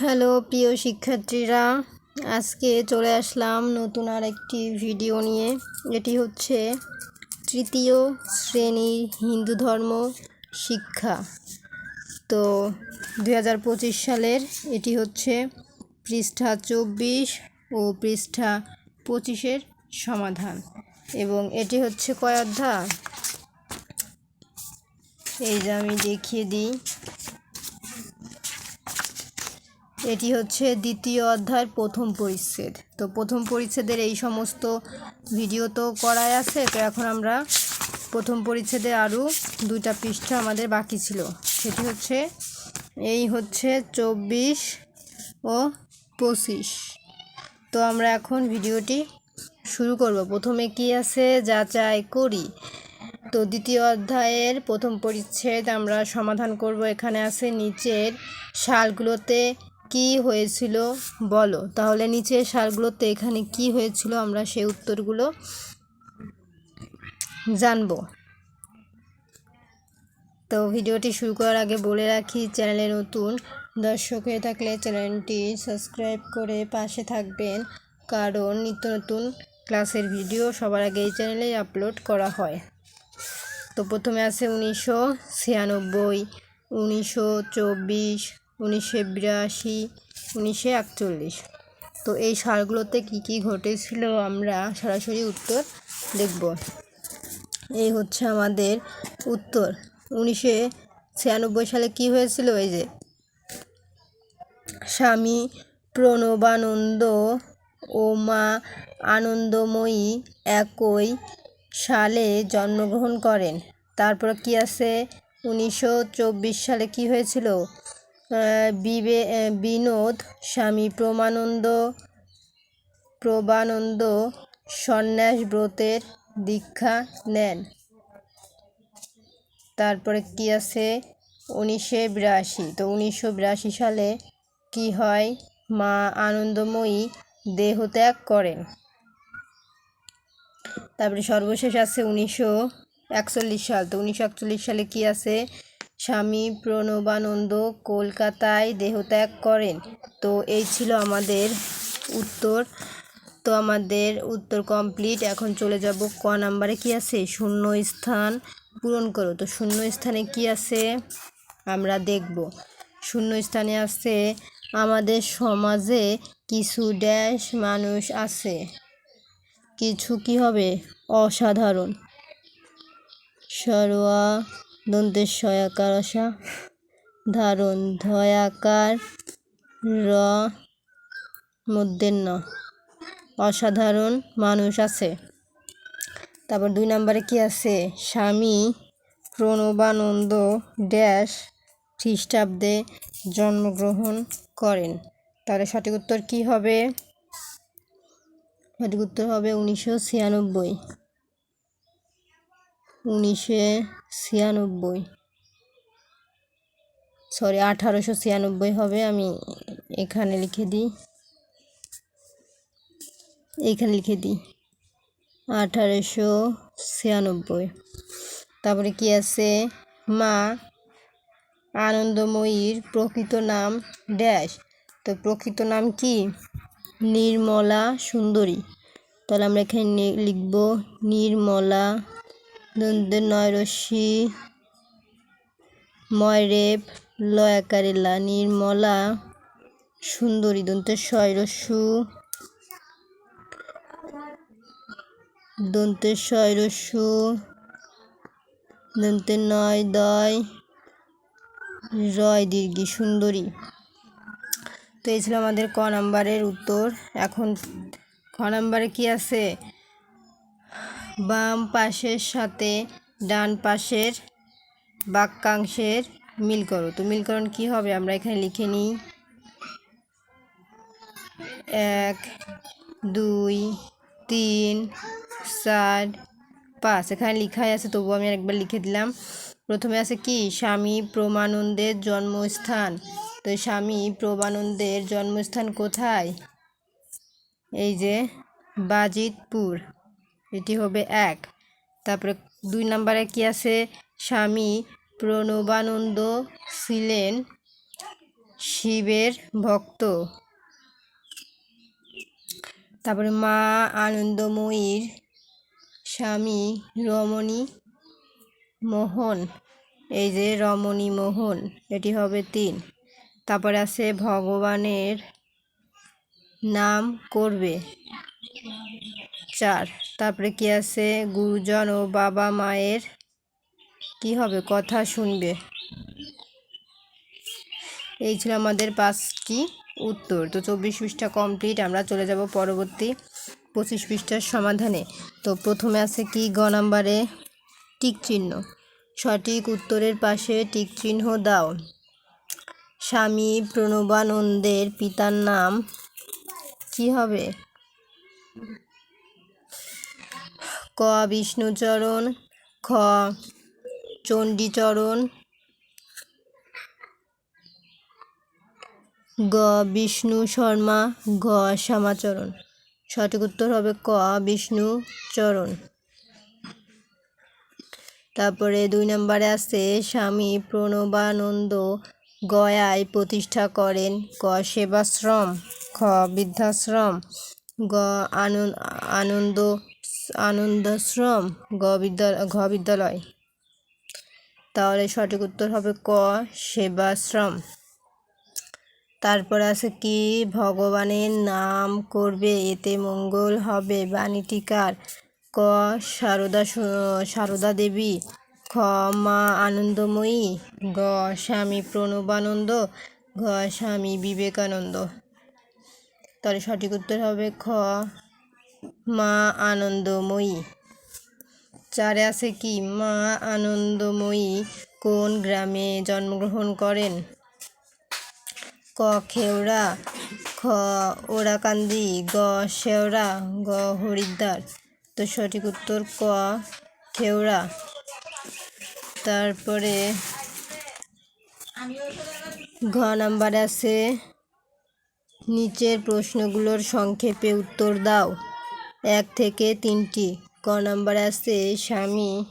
Hello, প্রিয় শিক্ষার্থীরা। আজকে চলে আসলাম নতুন আর একটি ভিডিও নিয়ে। এটি হচ্ছে তৃতীয় শ্রেণির হিন্দু ধর্ম শিক্ষা। তো দুই হাজার পঁচিশ সালের এটি হচ্ছে পৃষ্ঠা চব্বিশ ও পৃষ্ঠা পঁচিশের সমাধান। এবং এটি হচ্ছে কয় অধ্যায়? এই যে আমি দেখিয়ে দিই। এটি হচ্ছে দ্বিতীয় অধ্যায়ের প্রথম পরিচ্ছেদ। তো প্রথম পরিচ্ছেদের এই সমস্ত ভিডিও তো করাই আছে, তো এখন আমরা প্রথম পরিচ্ছেদে আরও দুইটা পৃষ্ঠা আমাদের বাকি ছিল। সেটি হচ্ছে, এই হচ্ছে চব্বিশ ও পঁচিশ। তো আমরা এখন ভিডিওটি শুরু করব। প্রথমে কি আছে? যাচাই করি। তো দ্বিতীয় অধ্যায়ের প্রথম পরিচ্ছেদ আমরা সমাধান করব। এখানে আছে নিচের সালগুলোতে কি হয়েছিল? বলো। তাহলে নিচের সালগুলোতে এখানে কি হয়েছিল আমরা সেই উত্তরগুলো জানব। তো ভিডিওটি শুরু করার আগে বলে রাখি, চ্যানেলে নতুন দর্শক হয়ে থাকলে চ্যানেলটি সাবস্ক্রাইব করে পাশে থাকবেন। কারণ নিত্য নতুন ক্লাসের ভিডিও সবার আগে এই চ্যানেলেই আপলোড করা হয়। তো প্রথমে আছে উনিশশো ছিয়ানব্বই, উনিশশো চব্বিশ উনিশশো বিরাশি, উনিশশো একচল্লিশ। তো এই সালগুলোতে কী কী ঘটেছিল আমরা সরাসরি উত্তর দেখব। এই হচ্ছে আমাদের উত্তর। উনিশশো ছিয়ানব্বই সালে কি হয়েছিল? এই যে স্বামী প্রণবানন্দ ও মা আনন্দময়ী একই সালে জন্মগ্রহণ করেন। তারপর কি আছে? উনিশশো চব্বিশ সালে কি হয়েছিল? বিবে বিনোদ, স্বামী প্রমানন্দ, প্রবানন্দ, সন্ন্যাস ব্রতের দীক্ষা নেন। তারপরে কি আছে? উনিশশো বিরাশি। তো উনিশশো বিরাশি সালে কি হয়? মা আনন্দময়ী দেহত্যাগ করেন। তারপরে সর্বশেষ আছে উনিশশো একচল্লিশ সাল। তো উনিশশো একচল্লিশ সালে কি আছে? স্বামী প্রণবানন্দ কলকাতায় দেহত্যাগ করেন। তো এই ছিল আমাদের উত্তর। তো আমাদের উত্তর কমপ্লিট এখন চলে যাব ক নাম্বারে কি আছে? শূন্য স্থান পূরণ করো। তো শূন্য স্থানে কি আছে? আমরা দেখব। শূন্য স্থানে আছে, আমাদের সমাজে কিছু ড্যাশ মানুষ আছে। কিছু কি হবে? অসাধারণ। সরোয়া দন্তের সয়াকার অসা ধারণ ধয়াকার র মধ্যের ন অসাধারণ মানুষ আছে। তারপর দুই নম্বরে কি আছে? স্বামী প্রণবানন্দ ড্যাশ খ্রিস্টাব্দে জন্মগ্রহণ করেন। তাহলে সঠিক উত্তর কী হবে? সঠিক উত্তর হবে উনিশশো ছিয়ানব্বই। উনিশশো ছিয়ানব্বই। সরি আঠারোশো ছিয়ানব্বই হবে, আমি এখানে লিখে দিই। এইখানে লিখে দিই। আঠারোশো ছিয়ানব্বই। তারপরে কি আছে? মা, আনন্দময়ীর প্রকৃত নাম ড্যাশ। তো প্রকৃত নাম কি? নির্মলা সুন্দরী। তাহলে আমরা এখানে লিখব নির্মলা দন্তের নয় রশ্মি ময়রেপ লয়াকারেলা নির্মলা, সুন্দরী দন্তের ছয় রস্যু দন্তের ছয় রস্যু দন্তের নয় দয়, রয় দীর্ঘি সুন্দরী। তো এই ছিল আমাদের ক নাম্বারের উত্তর। এখন খ নাম্বারে কি আছে? বাম পাশের সাথে ডান পাশের বাক্যাংশের মিল করো। তো মিলকরণ কি হবে? আমরা এখানে লিখে নিই। এক, দুই, তিন, চার, পাঁচ। এখানে লিখাই আছে তবু আমি একবার লিখে দিলাম। প্রথমে আছে কি? স্বামী প্রমানন্দের জন্মস্থান। তো স্বামী প্রমানন্দের জন্মস্থান কোথায়? এই যে বাজিতপুর। এটি হবে এক। তারপরে দুই নম্বরে কি আছে? স্বামী প্রণবানন্দ ছিলেন শিবের ভক্ত। তারপরে মা আনন্দময়ীর স্বামী রমণী মোহন। এই যে রমণী মোহন, এটি হবে তিন। তারপরে আছে ভগবানের নাম করবে। চার। তারপরে কি আছে? গুরুজন ও বাবা মায়ের কি হবে? কথা শুনবে। এই ছিল আমাদের পাঁচটি উত্তর। তো চব্বিশ পৃষ্ঠা কমপ্লিট আমরা চলে যাব পরবর্তী পঁচিশ পৃষ্ঠার সমাধানে। তো প্রথমে আছে কি? গ নাম্বারে টিক চিহ্ন। সঠিক উত্তরের পাশে টিক চিহ্ন দাও। স্বামী প্রণবানন্দের পিতার নাম কি হবে? ক, বিষ্ণুচরণ খ চণ্ডীচরণ, গ, বিষ্ণু শর্মা, ঘ, শ্যামাচরণ। সঠিক উত্তর হবে ক বিষ্ণু চরণ তারপরে দুই নম্বরে আছে, স্বামী প্রণবানন্দ গয়ায় প্রতিষ্ঠা করেন। ক, সেবাশ্রম, খ, বৃদ্ধাশ্রম, গ আনন্দ আনন্দাশ্রম গ বিদ্যা ঘ বিদ্যালয় তাহলে সঠিক উত্তর হবে ক, সেবাশ্রম। তারপর আছে কি? ভগবানের নাম করবে, এতে মঙ্গল হবে। বাণীটিকার ক, সারদা সারদা দেবী। খ, মা আনন্দময়ী। গ, স্বামী প্রণবানন্দ। ঘ, স্বামী বিবেকানন্দ। তাহলে সঠিক উত্তর হবে খ মা আনন্দময়ী। চারে আছে কি? মা আনন্দময়ী কোন গ্রামে জন্মগ্রহণ করেন? ক খেওড়া, খ ওরাকান্দি গ শেওড়া, গ হরিদ্বার। তো সঠিক উত্তর ক খেওড়া। তারপরে ঘ নাম্বার আছে, নিচের প্রশ্নগুলোর সংক্ষেপে উত্তর দাও। এক থেকে তিনটি। ক নাম্বার আছে স্বামী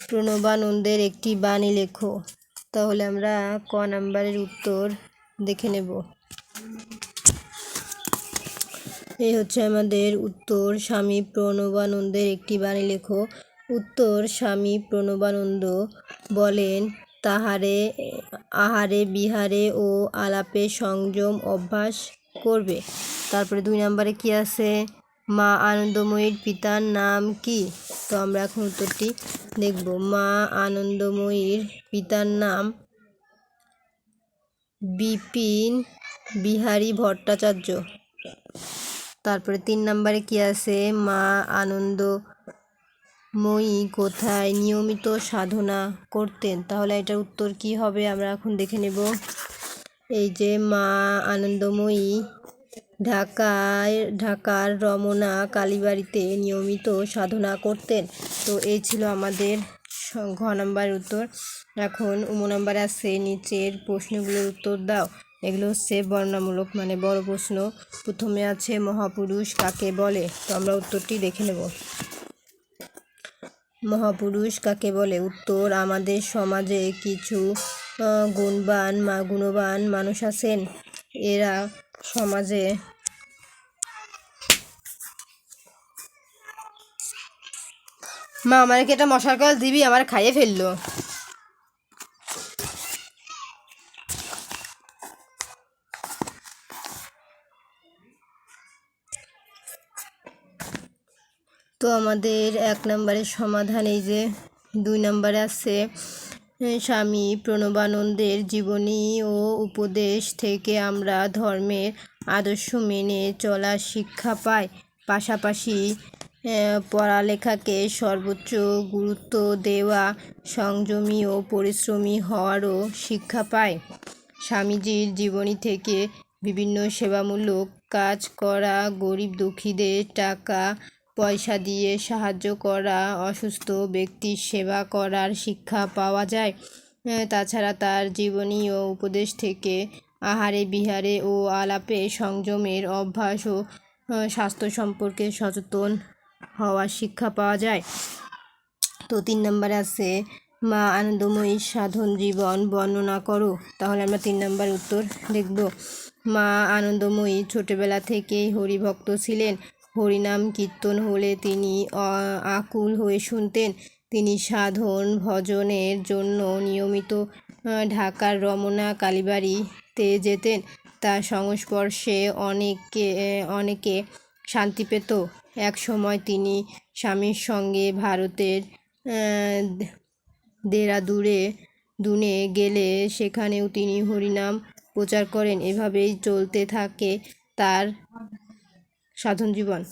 প্রণবানন্দের একটি বাণী লেখো। তাহলে আমরা ক নাম্বারের উত্তর দেখে নেব। এই হচ্ছে আমাদের উত্তর, স্বামী প্রণবানন্দের একটি বাণী লেখো। উত্তর, স্বামী প্রণবানন্দ বলেন, তাহারে, আহারে, বিহারে ও আলাপে সংযম অভ্যাস করবে। তারপরে দুই নম্বরে কি আছে? মা আনন্দময়ীর পিতার নাম কি? তো আমরা এখন উত্তরটি দেখব। মা আনন্দময়ীর পিতার নাম বিপিন বিহারী ভট্টাচার্য। তারপরে তিন নম্বরে কি আছে? মা আনন্দ আনন্দময়ী কোথায় নিয়মিত সাধনা করতেন? তাহলে এটার উত্তর কি হবে? আমরা এখন দেখে নেব। এই যে মা আনন্দময়ী ঢাকায়, ঢাকার রমনা, কালীবাড়িতে নিয়মিত সাধনা করতেন। তো এই ছিল আমাদের ঘ নম্বরের উত্তর। এখন উম নম্বরে আছে, নিচের প্রশ্নগুলোর উত্তর দাও। এগুলো হচ্ছে বর্ণনামূলক মানে বড় প্রশ্ন। প্রথমে আছে, মহাপুরুষ কাকে বলে? তো আমরা উত্তরটি দেখে নেব। মহাপুরুষ কাকে বলে? উত্তর, আমাদের সমাজে কিছু গুণবান মা গুণবান মানুষ আছেন। এরা সমাজে মা, আমার কি এটা মশার কল দিবি? আমার খাইয়ে ফেলল। তো আমাদের এক নম্বরের সমাধান এই যে, দুই নম্বরে আছে স্বামী প্রণবানন্দের জীবনী ও উপদেশ থেকে আমরা ধর্মের আদর্শ মেনে চলার শিক্ষা পাই। পাশাপাশি পড়ালেখাকে সর্বোচ্চ গুরুত্ব দেওয়া, সংযমী ও পরিশ্রমী হওয়ারও শিক্ষা পায়। স্বামীজির জীবনী থেকে বিভিন্ন সেবামূলক কাজ করা, গরিব দুঃখীদের টাকা, পয়সা দিয়ে সাহায্য করা, অসুস্থ ব্যক্তির সেবা করার শিক্ষা পাওয়া যায়। তাছাড়া তার জীবনী ও উপদেশ থেকে আহারে বিহারে ও আলাপে সংযমের অভ্যাস ও, স্বাস্থ্য সম্পর্কে সচেতন হওয়ার শিক্ষা পাওয়া যায়। তো তিন নম্বরে আছে, মা আনন্দময়ী সাধন জীবন বর্ণনা করো। তাহলে আমরা তিন নম্বর উত্তর দেখব। মা আনন্দময়ী ছোটবেলা থেকেই হরিভক্ত ছিলেন। হরিনাম কীর্তন হলে তিনি আকুল হয়ে শুনতেন। তিনি সাধন ভজনের জন্য নিয়মিত ঢাকার রমনা, কালীবাড়িতে যেতেন। তার সংস্পর্শে অনেকে অনেকে শান্তি পেত। এক সময় তিনি স্বামীর সঙ্গে ভারতের দেরাদুরে, দুনে গেলে সেখানেও তিনি হরিনাম প্রচার করেন। এভাবেই চলতে থাকে তার সাধন জীবন।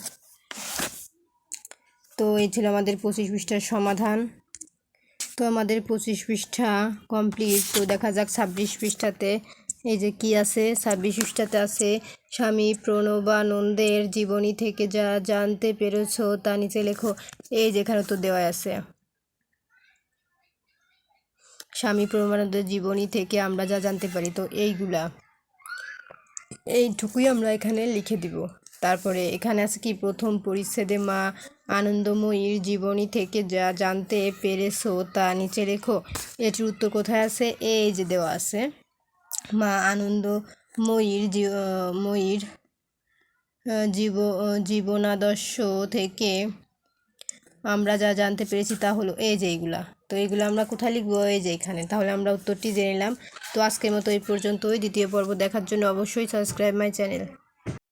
তো এই ছিল আমাদের পঁচিশ পৃষ্ঠার সমাধান। তো আমাদের পঁচিশ পৃষ্ঠা কমপ্লিট তো দেখা যাক ছাব্বিশ পৃষ্ঠাতে এই যে কি আছে? ছাব্বিশ পৃষ্ঠাতে আছে, স্বামী প্রণবানন্দের জীবনী থেকে যা জানতে পেরেছ তা নিচে লেখো। এই যেখানে তো দেওয়া আছে। স্বামী প্রণবানন্দের জীবনী থেকে আমরা যা জানতে পারি, তো এইগুলা। এইটুকুই আমরা এখানে লিখে দিব। তারপরে এখানে আছে কি? প্রথম পরিচ্ছেদে মা আনন্দময়ীর জীবনী থেকে যা জানতে পেরেছ তা নিচে রেখো এটির উত্তর কোথায় আছে? এই যে দেওয়া আছে। মা আনন্দ, ময়ীর জীব জীবনাদর্শ থেকে আমরা যা জানতে পেরেছি তা হলো এই যে এইগুলা তো এইগুলো আমরা কোথায় লিখব? এই যে এখানে। তাহলে আমরা উত্তরটি জেনে নিলাম। তো আজকের মতো এই পর্যন্তই। দ্বিতীয় পর্ব দেখার জন্য অবশ্যই সাবস্ক্রাইব মাই চ্যানেল।